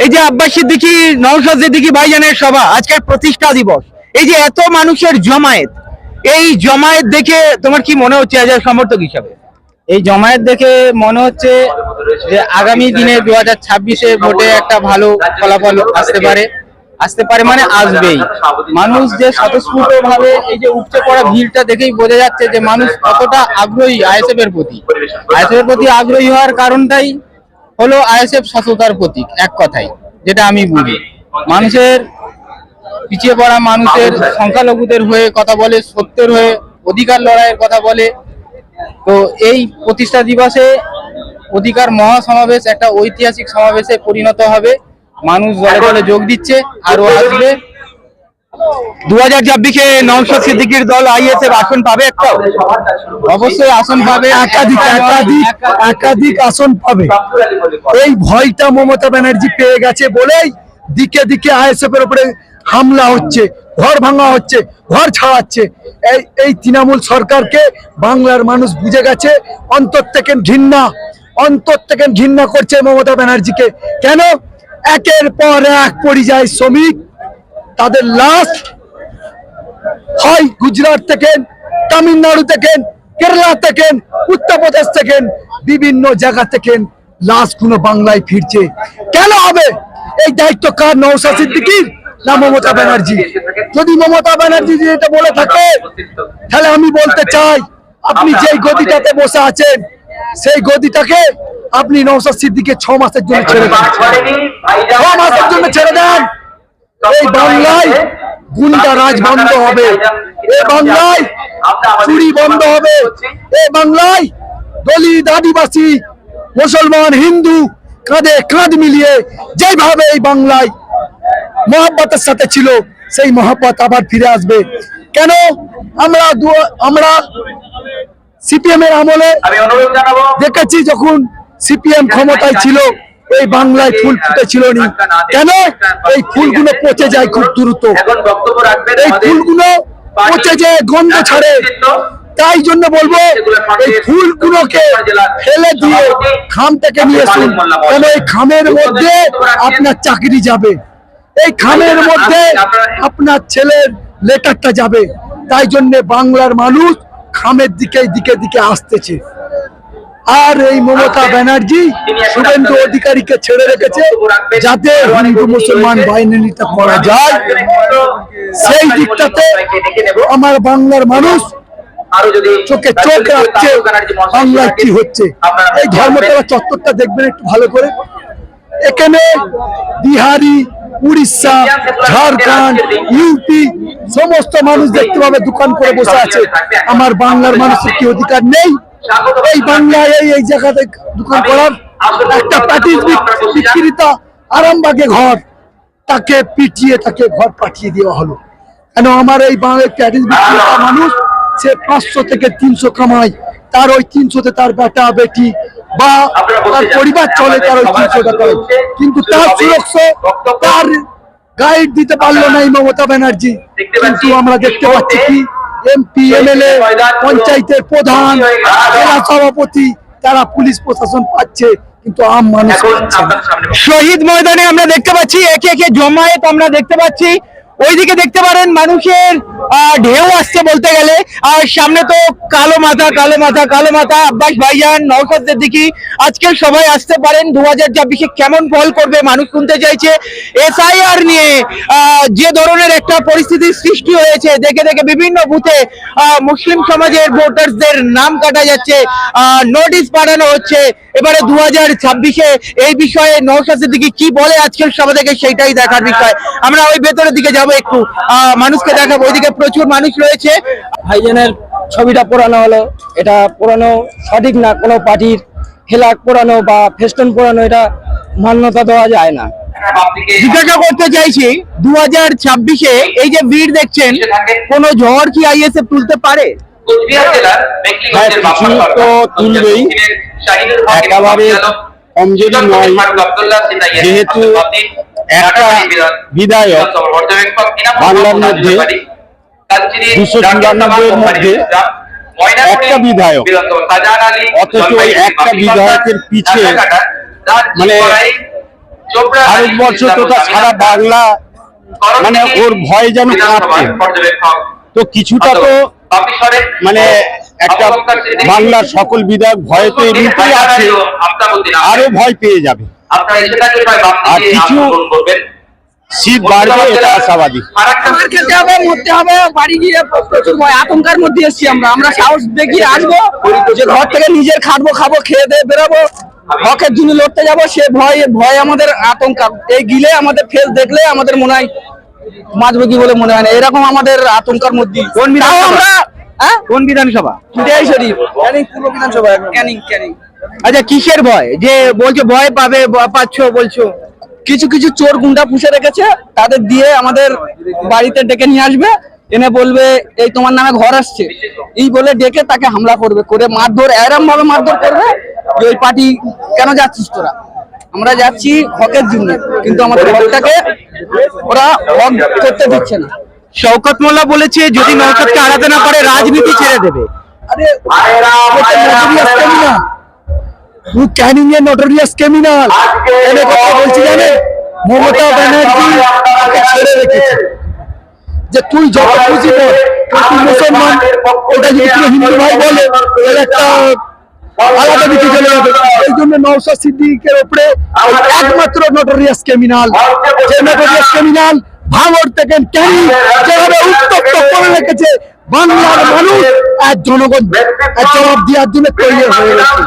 এই যে আব্বাস সিদ্দিকি, নওশাদ সিদ্দিকি ভাইজানের সভা, আজকের প্রতিষ্ঠা দিবস। এই যে এত মানুষের জমায়েত, এই জমায়েত দেখে তোমার কি মনে হচ্ছে এজ সমর্থক হিসাবে? এই জমায়েত দেখে মনে হচ্ছে যে আগামী দিনে দু হাজার ছাব্বিশে ভোটে একটা ভালো ফলাফল আসতে পারে আসতে পারে মানে আসবেই। মানুষ যে স্বতঃস্ফূর্ত ভাবে এই যে উপচে পড়া ভিড়টা দেখেই বোঝা যাচ্ছে যে মানুষ কতটা আগ্রহী আইএসএফ এর প্রতি। আইএসএফ এর প্রতি আগ্রহী হওয়ার কারণটাই হলো আইএসএফ সততার প্রতীক, এক কথাই, যেটা আমি বুঝি মানুষের পিছিয়ে পড়া মানুষের সংখ্যালঘুদের হয়ে কথা বলে, সত্যের হয়ে অধিকার লড়াইয়ের কথা বলে। তো এই প্রতিষ্ঠা দিবসে অধিকার মহাসমাবেশ, একটা ঐতিহাসিক সমাবেশে পরিণত হবে। মানুষ দলে দলে যোগ দিচ্ছে আরও আসবে। দু হাজার ছাব্বিশে নওশাদ সিদ্দিকির দল আইএসএফ আসন পাবে একটা? অবশ্যই আসন পাবে। একাধিক একাধিক একাধিক আসন পাবে। এই ভয়টা মমতা ব্যানার্জি পেয়ে গেছে বলেই দিকে দিকে আইএসএফ এর উপরে হামলা হচ্ছে, ঘর ভাঙা হচ্ছে, ঘর ছাড়াচ্ছে। এই এই তৃণমূল সরকারকে বাংলার মানুষ বুঝে গেছে, অন্তর থেকে ঘৃণা, অন্তর থেকে ঘৃণা করছে মমতা ব্যানার্জিকে। কেন? একের পর এক পরিযায়ী শ্রমিক, তাদের লাশ হয় গুজরাট থেকে, তামিলনাড়ু থেকে, কেরালা থেকে, উত্তরপ্রদেশ থেকে, বিভিন্ন জায়গা থেকে লাশগুলো বাংলায় ফিরছে। কেন হবে? এই দায়িত্ব কার নৌসা সিদ্দিকির না মমতা ব্যানার্জি? যদি মমতা ব্যানার্জি এটা বলে থাকে, তাহলে আমি বলতে চাই, আপনি যেই গদিটাতে বসে আছেন, সেই গদিটাকে আপনি নৌসা সিদ্দিকে ছ মাসের জন্য ছেড়ে দেন। ছ মাসের জন্য ছেড়ে দেন। এই বাংলায় গুন্ডা রাজ বন্ধ হবে। এ বাংলায় চুরি বন্ধ হবে। এ বাংলায় দলিত আদিবাসী মুসলমান হিন্দু কাঁধে কাঁধ মিলিয়ে যেভাবে এই বাংলায় মহাব্বতের সাথে ছিল সেই মহাব্বত আবার ফিরে আসবে। কেন? আমরা আমরা সিপিএম এর আমলে দেখেছি যখন সিপিএম ক্ষমতায় ছিল এই বাংলায় ফুল ফুটেছিল নি। কেন? এই ফুলগুলো পচে যায় খুব দ্রুত। এই ফুলগুলো পচে যে গন্ধ ছাড়ে তাই জন্য বলব এই ফুলগুলোকে ফেলে দিয়ে খাম থেকে নিয়ে আসুন। কেন এই খামের মধ্যে আপনার চাকরি যাবে? এই খামের মধ্যে আপনার ছেলের লেটারটা যাবে। তাই জন্য বাংলার মানুষ খামের দিকে দিকে দিকে আসতেছে। আর এই মমতা ব্যানার্জি শুভেন্দু অধিকারীকে ছেড়ে রেখেছে যাতে হিন্দু মুসলমান বাইনারিটা করা যায়। সেই দিকটাতে আমার বাংলার মানুষ চোখে চোখ রাখছে। বাংলায় কি হচ্ছে? এই ধর্মতলা চত্বরটা দেখবেন একটু ভালো করে। এখানে বিহারি উড়িষ্যা ঝাড়খণ্ড ইউপি সমস্ত মানুষ দেখতে পাবে দোকান করে বসে আছে। আমার বাংলার মানুষের কি অধিকার নেই? এই বাংলায় এই এই জায়গাতে দোকান করার একটা প্যাটিস বিক্রেতা আরামবাগে ঘর তাকে পিটিয়ে তাকে ঘর পাঠিয়ে দেওয়া হলো। কেন আমার এই বাংলায় প্যাটিস বিক্রেতা মানুষ সে পাঁচশো থেকে তিনশো কামায় তার ওই তিনশোতে তার বেটা বেটি বা তার পরিবার চলে তার ওই তিনশো টাকায় কিন্তু তার সুরক্ষা তার গাইড দিতে পারল না এই মমতা ব্যানার্জি। কিন্তু আমরা দেখতে পাচ্ছি কি এমপি এমএলএ পঞ্চায়েতের প্রধান জেলা সভাপতি তারা পুলিশ প্রশাসন পাচ্ছে কিন্তু আম মানুষ শহীদ ময়দানে আমরা দেখতে পাচ্ছি একে একে জমায়েত আমরা দেখতে পাচ্ছি। ওইদিকে দেখতে পারেন মানুষের ঢেউ আসছে বলতে গেলে। আর সামনে তো কালো মাথা কালো মাথা কালো মাথা। আব্বাস ভাইজান নৌসাদ সিদ্দিকি আজকের সবাই আসতে পারেন। দু হাজার কেমন ফল করবে মানুষ শুনতে চাইছে। এসআইআর নিয়ে যে ধরনের একটা পরিস্থিতির সৃষ্টি হয়েছে, দেখে দেখে বিভিন্ন বুথে মুসলিম সমাজের ভোটারদের নাম কাটা যাচ্ছে নোটিশ পাঠানো হচ্ছে। এবারে দু হাজার ছাব্বিশে এই বিষয়ে নৌসাদ দিকে কি বলে আজকের সভা থেকে সেইটাই দেখার বিষয়। আমরা ওই ভেতরের দিকে যাব। একটু। আহ, মানুষকে দেখাবো। ওইদিকে প্রচুর মানুষ রয়েছে। ভাইজানের ছবিটা পোড়ানো হলো। এটা পোড়ানো সঠিক না কোনো পার্টির ফেলাক পোড়ানো বা ফেস্টন পোড়ানো এটা মান্যতা দেওয়া যায় না। জিজ্ঞাসা করতে চাইছি দু হাজার ছাব্বিশে এই যে ভিড় দেখছেন কোন ঝড় কি আইএসএফ তুলতে পারে? হ্যাঁ, তো তুলবেই। একেবারে কমজোরি নয়। যেহেতু বিধায়ক বাংলার মধ্যে দুশো মধ্যে একটা বিধায়ক। অথচ ওই একটা বিধায়কের মানে ভারতবর্ষ তথা সারা বাংলা মানে ওর ভয় যেন কাঁপছে। তো কিছুটা তো মানে একটা বাংলার সকল বিধায়ক ভয়ে তো এমনিতেই আছে আরও ভয় পেয়ে যাবে। আর কিছু করবেন। শীত বাড়বে এটা আশাবাদী। আমার খেতে হবে মরতে হবে বাড়ি গিয়ে প্রচুর ভয় আতঙ্কের মধ্যে এসেছি আমরা। আমরা সাহস দেখিয়ে আসব যে ঘর থেকে নিজের খাটবো খাব খেয়ে দিয়ে বেরোবো হকের জন্য লড়তে যাব সে ভয় ভয় আমাদের আতঙ্ক। এই গিলে আমাদের ফেস দেখলে আমাদের মনে হয় বাঁচবো কি বলে মনে হয় না। এরকম আমাদের আতঙ্কের মধ্যে। কোন বিধানসভা? হ্যাঁ? কোন বিধানসভা? শরীফ ক্যানিং পূর্ব বিধানসভা ক্যানিং ক্যানিং। আচ্ছা কিসের ভয়? যে বলছো ভয় পাবে পাচ্ছ বলছো। কিছু কিছু চোর গুন্ডা পুষে রেখেছে তাদের দিয়ে আমাদের বাড়িতে ডেকে নিয়ে আসবে এনে বলবে এই তোমার নামে ঘর আসছে। এই বলে ডেকে তাকে হামলা করবে করে মারধর এরম ভাবে মারধর করবে যে ওই পার্টি কেন যাচ্ছিস তোরা? আমরা যাচ্ছি হকের জন্য কিন্তু আমাদের হকটাকে ওরা হক করতে দিচ্ছে না। শওকত মোল্লা বলেছে যদি নৌকতকে আরাধনা না করে রাজনীতি ছেড়ে দেবে। আরে নোটোরিয়াস ক্যানিং এ নোটোরিয়াস ক্রিমিনাল এনে কথা বলছি জানে মমতা ব্যানার্জি তাকে ছেড়ে রেখেছে। যে তুই যত খুশি কর তুই মুসলমান? ওটা যদি তুই হিন্দু ভাই বলে তাহলে একটা আলাদা দিকে চলে যাবে। এই জন্য নওশাদ সিদ্দিকের উপরে ওই একমাত্র নোটোরিয়াস ক্রিমিনাল যে নোটোরিয়াস ক্রিমিনাল ভাঙর থেকে ক্যানি যেভাবে উত্তপ্ত করে রেখেছে বাংলার মানুষ আর জনগণ জবাব দেওয়ার জন্য তৈরি হয়ে গেছে।